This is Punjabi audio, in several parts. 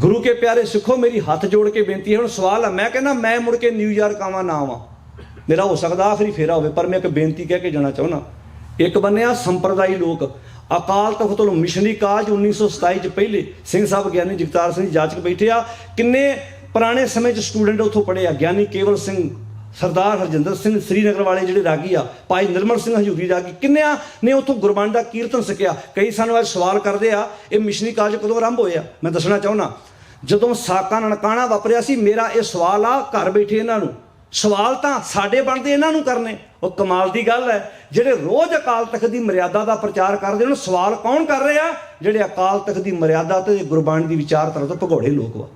ਗੁਰੂ ਕੇ ਪਿਆਰੇ ਸਿੱਖੋ, ਮੇਰੀ ਹੱਥ ਜੋੜ ਕੇ ਬੇਨਤੀ ਹੈ, ਹੁਣ ਸਵਾਲ ਆ ਮੈਂ ਕਹਿੰਦਾ ਮੈਂ ਮੁੜ ਕੇ ਨਿਊਯਾਰਕ ਆਵਾਂ, ਨਾ ਆਵਾਂ। ਮੇਰਾ ਹੋ ਸਕਦਾ ਆਖਰੀ ਫੇਰਾ ਹੋਵੇ, ਪਰ ਮੈਂ ਇੱਕ ਬੇਨਤੀ ਕਹਿ ਕੇ ਜਾਣਾ ਚਾਹੁੰਦਾ। ਇੱਕ ਬੰਨਿਆ ਸੰਪਰਦਾਈ ਲੋਕ, ਅਕਾਲ ਤਖਤ ਤੋਂ ਮਿਸ਼ਨਰੀ ਕਾਜ 1927 ਚ ਪਹਿਲੇ ਸਿੰਘ ਸਾਹਿਬ ਗਿਆਨੀ ਜਗਤਾਰ ਸਿੰਘ ਜਾਚਕ ਬੈਠੇ ਆ। ਕਿੰਨੇ ਪੁਰਾਣੇ ਸਮੇਂ ਚ ਸਟੂਡੈਂਟ ਉੱਥੋਂ ਪੜ੍ਹੇ ਆ? ਗਿਆਨੀ ਕੇਵਲ ਸਿੰਘ ਸਰਦਾਰ ਹਰਜਿੰਦਰ ਸਿੰਘ ਸ੍ਰੀਨਗਰ ਵਾਲੇ ਜਿਹੜੇ ਰਾਗੀ ਆ, ਭਾਈ ਨਿਰਮਲ ਸਿੰਘ ਹਜੂਰੀ ਰਾਗੀ ਕਿੰਨਿਆਂ ਨੇ ਉੱਥੋਂ ਗੁਰਬਾਣੀ ਦਾ ਕੀਰਤਨ ਸਿੱਖਿਆ। ਕਈ ਸਾਨੂੰ ਅੱਜ ਸਵਾਲ ਕਰਦੇ ਆ, ਇਹ ਮਿਸ਼ਨਰੀ ਕਾਲਜ ਕਦੋਂ ਆਰੰਭ ਹੋਇਆ ਮੈਂ ਦੱਸਣਾ ਚਾਹੁੰਦਾ, ਜਦੋਂ ਸਾਕਾ ਨਨਕਾਣਾ ਵਾਪਰਿਆ ਸੀ, ਮੇਰਾ ਇਹ ਸਵਾਲ ਆ, ਘਰ ਬੈਠੇ ਇਹਨਾਂ ਨੂੰ। ਸਵਾਲ ਤਾਂ ਸਾਡੇ ਬਣਦੇ, ਇਹਨਾਂ ਨੂੰ ਕਰਨੇ। ਉਹ ਕਮਾਲ ਦੀ ਗੱਲ ਹੈ, ਜਿਹੜੇ ਰੋਜ਼ ਅਕਾਲ ਤਖਤ ਦੀ ਮਰਿਆਦਾ ਦਾ ਪ੍ਰਚਾਰ ਕਰਦੇ ਉਹਨਾਂ ਸਵਾਲ ਕੌਣ ਕਰ ਰਿਹਾ? ਜਿਹੜੇ ਅਕਾਲ ਤਖਤ ਦੀ ਮਰਿਆਦਾ ਤੇ ਗੁਰਬਾਣੀ ਦੀ ਵਿਚਾਰਧਾਰਾ ਤੋਂ ਭਗੌੜੇ ਲੋਕ ਵਾ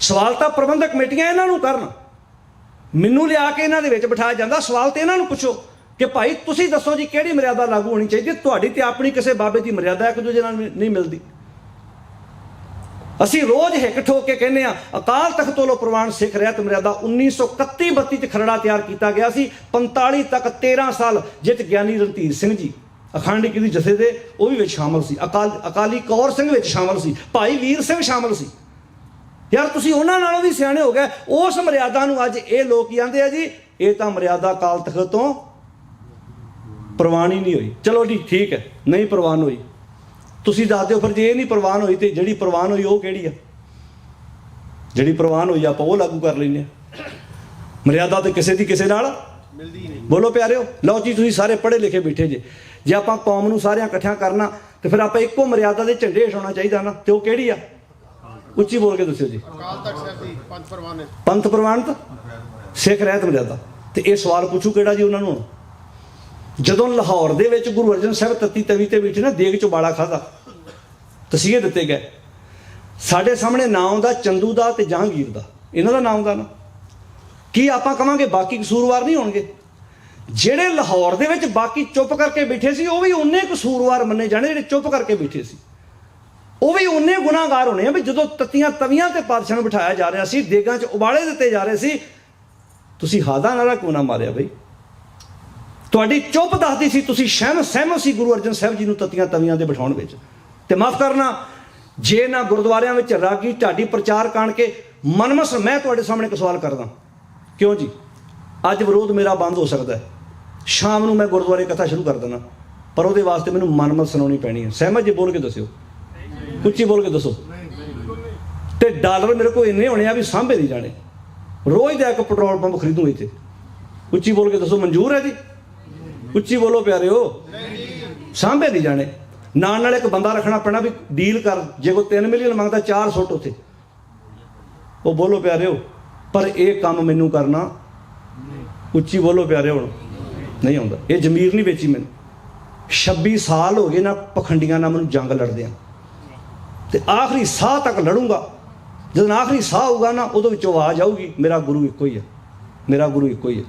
ਸਵਾਲ ਤਾਂ ਪ੍ਰਬੰਧਕ ਕਮੇਟੀਆਂ ਇਹਨਾਂ ਨੂੰ ਕਰਨ। ਮੈਨੂੰ ਲਿਆ ਕੇ ਇਹਨਾਂ ਦੇ ਵਿੱਚ ਬਿਠਾਇਆ ਜਾਂਦਾ, ਸਵਾਲ ਤੇ ਇਹਨਾਂ ਨੂੰ ਪੁੱਛੋ ਕਿ ਭਾਈ ਤੁਸੀਂ ਦੱਸੋ ਜੀ ਕਿਹੜੀ ਮਰਿਆਦਾ ਲਾਗੂ ਹੋਣੀ ਚਾਹੀਦੀ ਹੈ? ਤੁਹਾਡੀ ਤੇ ਆਪਣੀ ਕਿਸੇ ਬਾਬੇ ਦੀ ਮਰਿਆਦਾ ਇੱਕ ਦੂਜੇ ਨਾਲ ਨਹੀਂ ਮਿਲਦੀ। ਅਸੀਂ ਰੋਜ਼ ਹਿੱਕ ਠੋਕ ਕੇ ਕਹਿੰਦੇ ਆ ਅਕਾਲ ਤਖਤ ਵੱਲੋਂ ਪ੍ਰਵਾਨ ਸਿੱਖ ਰਹਿਤ ਮਰਿਆਦਾ 1931 32 ਚ ਖਰੜਾ ਤਿਆਰ ਕੀਤਾ ਗਿਆ ਸੀ 45 ਤੱਕ 13 ਸਾਲ ਜਿਤ ਗਿਆਨੀ ਰਣਧੀਰ ਸਿੰਘ ਜੀ। ਅਖੰਡ ਕੀ ਜਥੇ ਦੇ ਉਹ ਵੀ ਵਿੱਚ ਸ਼ਾਮਲ ਸੀ। ਅਕਾਲ ਅਕਾਲੀ ਕੌਰ ਸਿੰਘ ਵਿੱਚ ਸ਼ਾਮਲ ਸੀ। ਭਾਈ ਵੀਰ ਸਿੰਘ ਸ਼ਾਮਲ ਸੀ। ਯਾਰ ਤੁਸੀਂ ਉਹਨਾਂ ਨਾਲੋਂ ਵੀ ਸਿਆਣੇ ਹੋ ਗਏ। ਉਸ ਮਰਿਆਦਾ ਨੂੰ ਅੱਜ ਇਹ ਲੋਕ ਕਹਿੰਦੇ ਆ ਜੀ ਇਹ ਤਾਂ ਮਰਿਆਦਾ ਅਕਾਲ ਤਖਤ ਤੋਂ ਪ੍ਰਵਾਨ ਨਹੀਂ ਹੋਈ। ਚਲੋ ਜੀ ਠੀਕ ਹੈ ਨਹੀਂ ਪ੍ਰਵਾਨ ਹੋਈ। ਤੁਸੀਂ ਦੱਸ ਦਿਓ ਫਿਰ ਜੇ ਇਹ ਨਹੀਂ ਪ੍ਰਵਾਨ ਹੋਈ ਤੇ ਜਿਹੜੀ ਪ੍ਰਵਾਨ ਹੋਈ ਉਹ ਕਿਹੜੀ ਆ? ਜਿਹੜੀ ਪ੍ਰਵਾਨ ਹੋਈ ਆਪਾਂ ਉਹ ਲਾਗੂ ਕਰ ਲੈਂਦੇ ਆ ਮਰਿਆਦਾ ਤੇ ਕਿਸੇ ਦੀ ਕਿਸੇ ਨਾਲ ਮਿਲਦੀ ਨਹੀਂ। ਬੋਲੋ ਪਿਆਰਿਓ ਲਓ ਜੀ ਤੁਸੀਂ ਸਾਰੇ ਪੜ੍ਹੇ ਲਿਖੇ ਬੈਠੇ ਜੇ। ਜੇ ਆਪਾਂ ਕੌਮ ਨੂੰ ਸਾਰਿਆਂ ਇਕੱਠਿਆਂ ਕਰਨਾ ਤੇ ਫਿਰ ਆਪਾਂ ਇੱਕੋ ਮਰਿਆਦਾ ਦੇ ਝੰਡੇ ਹੋਣਾ ਚਾਹੀਦਾ ਨਾ ਤੇ ਉਹ ਕਿਹੜੀ ਆ? ਉੱਚੀ ਬੋਲ ਕੇ ਦੱਸਿਓ ਜੀ। ਅਕਾਲ ਤਖਤ ਸਾਹਿਬ ਦੀ ਪੰਜ ਪਰਵਾਨੇ ਪੰਥ ਪ੍ਰਵਾਨਿਤ? ਸਿੱਖ ਰਹਿਤ ਮਰਿਆਦਾ ਤੇ ਇਹ ਸਵਾਲ ਪੁੱਛੂ ਕਿਹੜਾ ਜੀ ਉਹਨਾਂ ਨੂੰ? ਜਦੋਂ ਲਾਹੌਰ ਦੇ ਵਿੱਚ ਗੁਰੂ ਅਰਜਨ ਸਾਹਿਬ ਤਤੀ ਤਵੀ ਤੇ ਬੈਠੇ ਨਾ ਦੇਗ ਚ ਬਾਲਾ ਖਾਦਾ ਤਸੀਹੇ ਦਿੱਤੇ ਗਏ। ਸਾਡੇ ਸਾਹਮਣੇ ਨਾਮ ਦਾ ਚੰਦੂ ਦਾ ਤੇ ਜਹਾਂਗੀਰ ਦਾ। ਇਹਨਾਂ ਦਾ ਨਾਮ ਦਾ ਨਾ। ਕੀ ਆਪਾਂ ਕਵਾਂਗੇ ਬਾਕੀ ਕਸੂਰਵਾਰ ਨਹੀਂ ਹੋਣਗੇ? ਜਿਹੜੇ ਲਾਹੌਰ ਦੇ ਵਿੱਚ ਬਾਕੀ ਚੁੱਪ ਕਰਕੇ ਬੈਠੇ ਸੀ ਉਹ ਵੀ ਉਹਨੇ ਕਸੂਰਵਾਰ ਮੰਨੇ ਜਾਣੇ ਜਿਹੜੇ ਚੁੱਪ ਕਰਕੇ ਬੈਠੇ ਸੀ। ਉਹ ਵੀ ਉਹਨੇ ਗੁਨਾਹਗਾਰ ਹੋਣੇ ਆ ਵੀ ਜਦੋਂ ਤਤੀਆਂ ਤਵੀਆਂ ਤੇ ਪਾਤਸ਼ਾਹ ਨੂੰ ਬਿਠਾਇਆ ਜਾ ਰਿਹਾ ਸੀ, ਦੇਗਾਂ 'ਚ ਉਬਾਲੇ ਦਿੱਤੇ ਜਾ ਰਹੇ ਸੀ, ਤੁਸੀਂ ਹਾਦਾ ਨਾਲਾ ਕਿਉਂ ਨਾ ਮਾਰਿਆ ਬਈ? ਤੁਹਾਡੀ ਚੁੱਪ ਦੱਸਦੀ ਸੀ ਤੁਸੀਂ ਸਹਿਮ ਸਹਿਮਤ ਸੀ ਗੁਰੂ ਅਰਜਨ ਸਾਹਿਬ ਜੀ ਨੂੰ ਤਤੀਆਂ ਤਵੀਆਂ ਦੇ ਬਿਠਾਉਣ ਵਿੱਚ। ਤੇ ਮਾਫ ਕਰਨਾ, ਜੇ ਨਾ ਗੁਰਦੁਆਰਿਆਂ ਵਿੱਚ ਰਾਗੀ ਢਾਡੀ ਪ੍ਰਚਾਰ ਕਾਣ ਕੇ ਮਨਮਸ, ਮੈਂ ਤੁਹਾਡੇ ਸਾਹਮਣੇ ਇੱਕ ਸਵਾਲ ਕਰਦਾ। ਕਿਉਂ ਜੀ? ਅੱਜ ਵਿਰੋਧ ਮੇਰਾ ਬੰਦ ਹੋ ਸਕਦਾ ਹੈ। ਸ਼ਾਮ ਨੂੰ ਮੈਂ ਗੁਰਦੁਆਰੇ ਕਥਾ ਸ਼ੁਰੂ ਕਰ ਦੇਣਾ ਪਰ ਉਹਦੇ ਵਾਸਤੇ ਮੈਨੂੰ ਮਨਮਤ ਸੁਣਾਉਣੀ ਪੈਣੀ ਹੈ। ਸਹਿਮਤ ਜੀ ਬੋਲ ਕੇ ਦੱਸਿਓ। ਉੱਚੀ ਬੋਲ ਕੇ ਦੱਸੋ। ਤੇ ਡਾਲਰ ਮੇਰੇ ਕੋਲ ਇੰਨੇ ਹੋਣੇ ਆ ਵੀ ਸਾਂਭੇ ਨਹੀਂ ਜਾਣੇ। ਰੋਜ਼ ਦਾ ਇੱਕ ਪੈਟਰੋਲ ਪੰਪ ਖਰੀਦੂ ਇੱਥੇ। ਉੱਚੀ ਬੋਲ ਕੇ ਦੱਸੋ, ਮਨਜ਼ੂਰ ਹੈ ਜੀ? ਉੱਚੀ ਬੋਲੋ ਪਿਆਰਿਓ। ਸਾਂਭੇ ਨਹੀਂ ਜਾਣੇ। ਨਾਲ ਨਾਲ ਇੱਕ ਬੰਦਾ ਰੱਖਣਾ ਪੈਣਾ ਵੀ ਡੀਲ ਕਰ। ਜੇ ਕੋਈ 3 ਮਿਲੀਅਨ ਮੰਗਦਾ 4 ਸੁੱਟ ਉੱਥੇ। ਉਹ ਬੋਲੋ ਪਿਆਰਿਓ, ਪਰ ਇਹ ਕੰਮ ਮੈਨੂੰ ਕਰਨਾ। ਉੱਚੀ ਬੋਲੋ ਪਿਆਰਿਓ ਹੁਣ। ਨਹੀਂ ਆਉਂਦਾ। ਇਹ ਜ਼ਮੀਰ ਨਹੀਂ ਵੇਚੀ ਮੈਨੂੰ। 26 ਸਾਲ ਹੋ ਗਏ ਨਾ, ਪਖੰਡੀਆਂ ਨਾਲ ਮੈਨੂੰ ਜੰਗ ਲੜਦਿਆਂ। ਤੇ ਆਖਰੀ ਸਾਹ ਤੱਕ ਲੜੂੰਗਾ। ਜਦੋਂ ਆਖਰੀ ਸਾਹ ਹੋਊਗਾ ਨਾ, ਉਦੋਂ ਵਿੱਚੋਂ ਆਵਾਜ਼ ਆਊਗੀ, ਮੇਰਾ ਗੁਰੂ ਇੱਕੋ ਹੀ ਹੈ। ਮੇਰਾ ਗੁਰੂ ਇੱਕੋ ਹੀ ਹੈ।